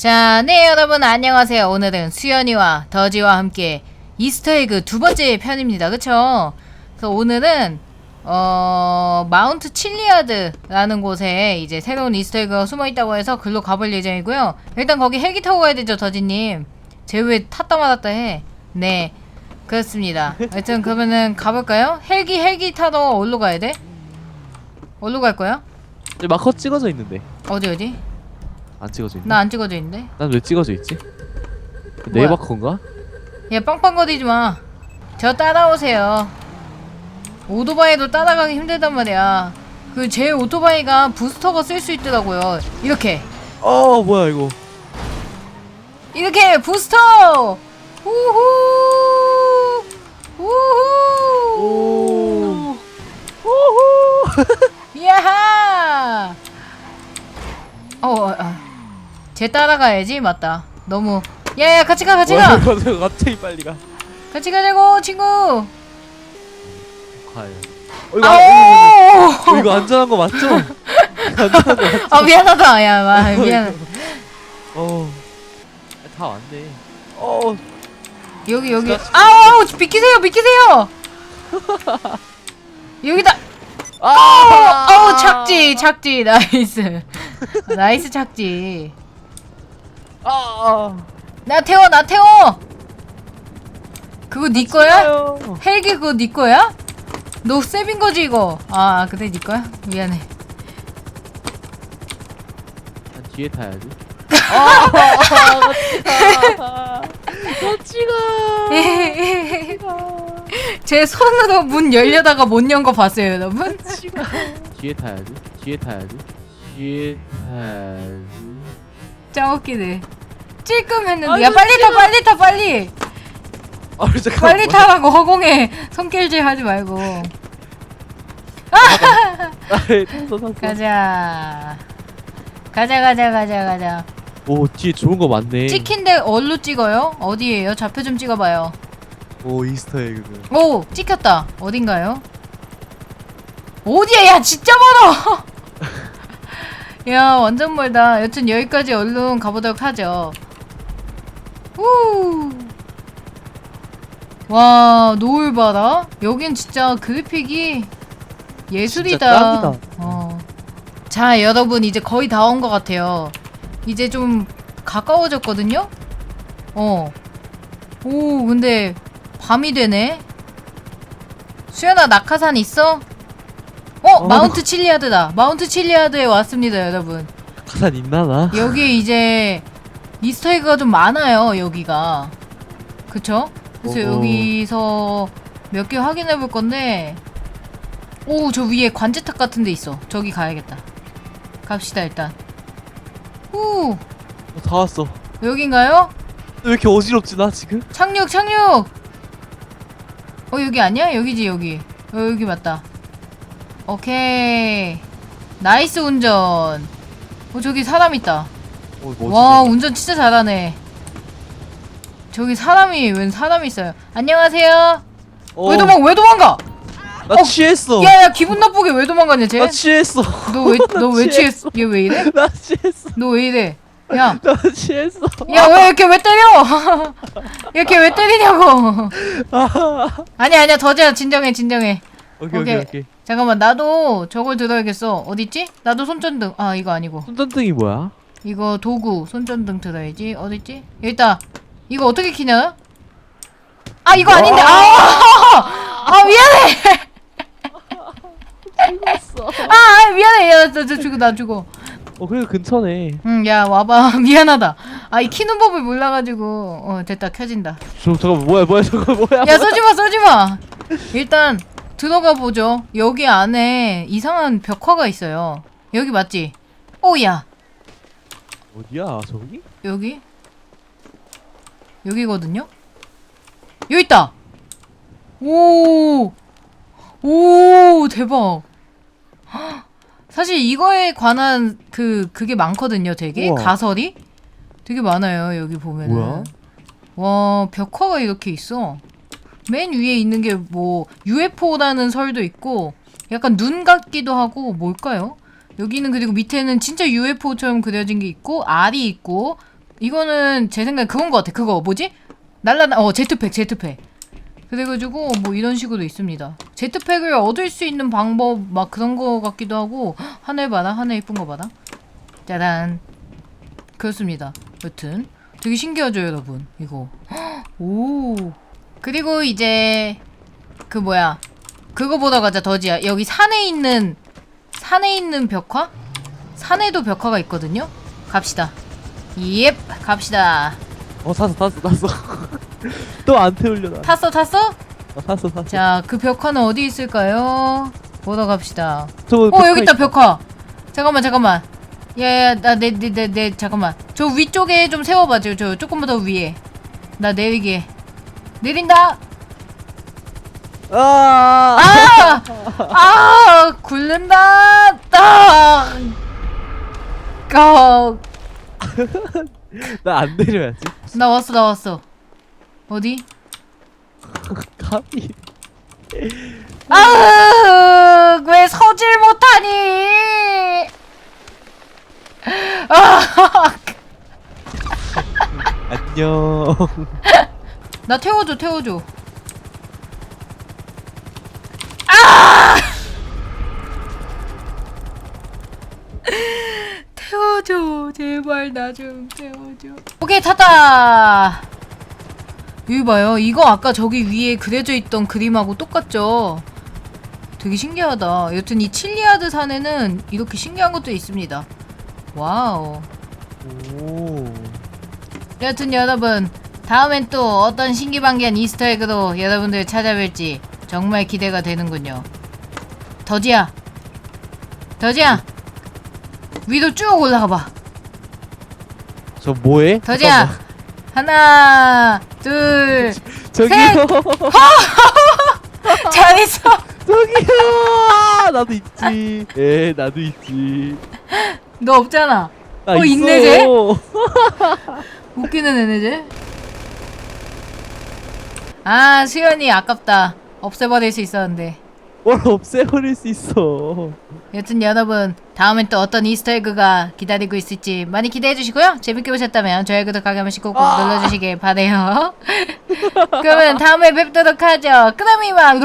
자, 네 여러분 안녕하세요. 오늘은 수연이와 더지와 함께 이스터에그 두 번째 편입니다. 그쵸? 그래서 오늘은 어 마운트 칠리아드라는 곳에 이제 새로운 이스터에그가 숨어 있다고 해서 글로 가볼 예정이고요. 일단 거기 헬기 타고 가야 되죠, 더지님. 쟤왜 탔다 말았다 해? 네, 그렇습니다. 하여튼 그러면은 가볼까요? 헬기 헬기 타러 어디로 가야 돼? 어디로 갈 거야? 마커 찍어져 있는데 어디 어디? 안 찍어져 있나? 나 안 찍어져 있는데. 난 왜 찍어져 있지? 뭐야? 네 마커인가? 야 빵빵거리지 마. 저 따라오세요. 오토바이도 따라가기 힘들단 말이야. 그 제 오토바이가 부스터가 쓸 수 있더라고요. 이렇게 어 뭐야 이거 이렇게 부스터. 우후. 우후. 오 오호 쟤 따라가야지 맞다. 너무. 야야 같이 가 같이 가. 이거 갑자기 빨리 가 같이 가자고 친구. 가요 어, 이거, 안- 아오. 이거, 이거 안전한 거 맞죠? 이거 안전한 거 맞죠? 아 미안하다 야 마, 미안 어. 다 왔네 어 여기 여기. 아우 비키세요 비키세요 여기다 아! 어우 착지 착지 나이스 나이스 착지 아! 나 태워 나 태워. 그거 네 거야? 찍어요. 헬기 그거 네 거야? 너 세빈 거지 이거? 아 그래 네 거야? 미안해. 난 뒤에 타야지. 아! 같이 가제 손으로 문 열려다가 못 연 거 봤어요 여러분? 뒤에 타야지. 뒤에 타야지. 뒤에 타야지 짱 웃기네. 찔끔 했는데. 아유, 야 빨리 타. 빨리 타 빨리. 아 잠깐만 빨리 타라고 허공에 손길질 하지 말고. 아, 탔어 탔어. 가자. 가자 가자 가자 가자. 오 뒤에 좋은 거 많네. 찍힌데 어디로 찍어요? 어디에요? 좌표 좀 찍어봐요. 오 이스터에그 오 찍혔다. 어딘가요? 어디야? 야 진짜 멀어 야 완전 멀다 여튼 여기까지 얼른 가보도록 하죠 우. 와 노을 봐라 여긴 진짜 그래픽이 예술이다 진짜. 어. 자 여러분 이제 거의 다 온 것 같아요 이제 좀 가까워졌거든요 어. 오 근데 밤이 되네 수연아 낙하산 있어? 어 어. 마운트 칠리아드다 마운트 칠리아드에 왔습니다 여러분 가산 있나 나? 여기 이제 이스터에그가 좀 많아요 여기가 그쵸? 그래서 어허. 여기서 몇 개 확인해 볼 건데 오 저 위에 관제탑 같은 데 있어 저기 가야겠다 갑시다 일단 후 어, 다 왔어 여긴가요? 왜 이렇게 어지럽지 나 지금? 착륙 착륙 어 여기 아니야? 여기지 여기 어 여기 맞다 오케이. 나이스 운전. 어 저기 사람 있다. 어. 와 운전 진짜 잘하네. 저기 사람이 웬 사람이 있어요? 안녕하세요. 어, 왜 도망 왜 도망가? 나 취했어. 야 야 기분 나쁘게 왜 도망가냐 나 취했어. 쟤너 왜너왜 나 취했어? 얘 왜 이래? 나 취했어. 너 왜 이래? 야. 나 취했어. 야 왜 이렇게 왜 때려? 이렇게 왜 때리냐고. 아. 아니 아니야 더지야 진정해 진정해 오케이 오케이. 오케이 오케이. 잠깐만 나도 저걸 들어야겠어. 어딨지? 나도 손전등. 아 이거 아니고. 손전등이 뭐야? 이거 도구 손전등 들어야지. 어딨지? 여기 있다. 이거 어떻게 키냐? 아 이거 아닌데. 아, 아 미안해. 아, 아 미안해. 야 저 저 죽어 나 죽어. 어 그래도 근처네. 응 야 와봐. 미안하다. 아 이 키는 법을 몰라가지고. 어 됐다. 켜진다. 저 잠깐만 뭐야 뭐야 저거 뭐야 야. 쏘지마 쏘지마. 일단 들어가 보죠. 여기 안에 이상한 벽화가 있어요. 여기 맞지? 오야. 어디야 저기? 여기? 여기거든요? 여기 있다! 오 오 대박. 헉, 사실 이거에 관한 그 그게 많거든요 되게? 우와. 가설이? 되게 많아요 여기 보면은. 뭐야? 와 벽화가 이렇게 있어 맨 위에 있는 게 뭐 UFO라는 설도 있고 약간 눈 같기도 하고 뭘까요? 여기는 그리고 밑에는 진짜 UFO처럼 그려진 게 있고 알이 있고 이거는 제 생각에 그건 것 같아. 그거 뭐지? 날라나 어 제트팩 제트팩. 그래가지고 뭐 이런 식으로 있습니다. 제트팩을 얻을 수 있는 방법 막 그런 거 같기도 하고 헉, 하늘 봐라 하늘 이쁜 거 봐라. 짜란. 그렇습니다. 여튼 되게 신기하죠 여러분 이거. 헉, 오. 그리고 이제 그 뭐야 그거 보러 가자 더지야. 여기 산에 있는 산에 있는 벽화? 산에도 벽화가 있거든요. 갑시다. 예, 갑시다. 어 탔어 탔어 탔어. 또 안 태우려 나. 탔어, 탔어? 어, 탔어 탔어. 자, 그 벽화는 어디 있을까요? 보러 갑시다. 저거 어, 여기 있다, 벽화. 잠깐만, 잠깐만. 야, 야, 나, 내, 내, 내, 내, 잠깐만. 저 위쪽에 좀 세워봐, 저, 저, 조금만 더 위에. 나 내리게. 내린다! 아. 아! 아! 굴른다! 딱! 꺽! 나안 내려야지. 나 왔어, 나 왔어. 어디? 감히. 아, 왜 서질 못하니? 아, 안녕. 나 태워줘, 태워줘. 아! 태워줘, 제발 나 좀 태워줘. 오케이 탔다. 여기 봐요. 이거 아까 저기 위에 그려져 있던 그림하고 똑같죠? 되게 신기하다. 여튼 이 칠리아드 산에는 이렇게 신기한 것도 있습니다. 와우. 오. 여튼 여러분 다음엔 또 어떤 신기방기한 이스터에그로 여러분들 찾아뵐지 정말 기대가 되는군요 더지야 더지야 위로 쭉 올라가봐 저 뭐해? 더지야 하나 둘 저기요. 잘했어 저기요. 나도 있지. 예, 나도 있지. 너 없잖아 나 어, 있어. 있네, 쟤? 웃기는 애네 쟤. 아 수연이 아깝다. 없애버릴 수 있었는데. 뭘 없애버릴 수 있어. 여튼 여러분 다음엔 또 어떤 이스터에그가 기다리고 있을지 많이 기대해 주시고요. 재밌게 보셨다면 좋아요 구독 하기 한 번씩 꼭꼭 눌러주시길 바래요. 그러면 다음에 뵙도록 하죠. 그럼 이만